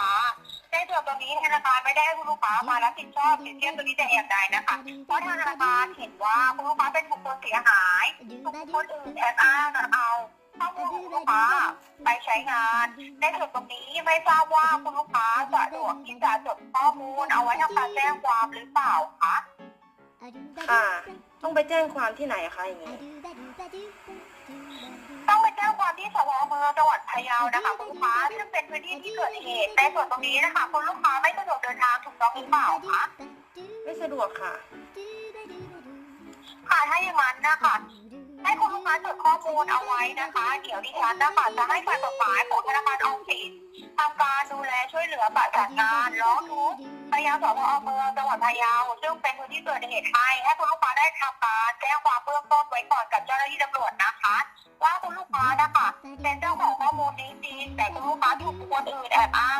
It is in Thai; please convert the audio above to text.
ค้าในส่วนตรงนี้ธนาคารไม่ได้ให้คุณลูกค้ามารับผิดชอบสินเชื่อตัวนี้แต่อย่างใดนะคะ เพราะทางธนาคารเห็นว่าคุณลูกค้าเป็นบุคคลเสียหายถูกคนอื่นแอบอ้างเอาข้อมูลของคุณลูกค้าไปใช้งาน ในส่วนตรงนี้ไม่ทราบว่าคุณลูกค้าสะดวกที่จะจดข้อมูลเอาไว้ทำการแจ้งความหรือเปล่าคะค่ะต้องไปแจ้งความที่ไหนอะคะอย่างนี้ต้องไปะเยานะคะคุณลูกค้าซึ่งเป็นพื้นที่ที่เกิดเหตุในส่วนตรงนี้นะคะคุณลูกค้าไม่สะดวกเดินทางถูกต้องหรือเปล่าคะไม่สะดวกค่ะค่ะถ้าอย่างนั้นนะคะให้คุณลูกค้าจดข้อมูลเอาไว้นะคะ เดี๋ยวดิฉันนะคะจะให้ฝ่ายกฎหมายของธนาคารออมสินทำการดูแลช่วยเหลือประสานงานร้องทุกข์ไปยังสพเมืองจังหวัดพะเยาซึ่งเป็นพื้นที่เกิดเหตุให้ให้คุณลูกค้าได้ทำการแจ้งความเบื้องต้นไว้ก่อนกับเจ้าหน้าที่ตำรวจนะคะ ว่าคุณลูกค้านะคะเป็นเจ้าของข้อมูลนี้จริงแต่คุณลูกค้าถูกคนอื่นแอบอ้าง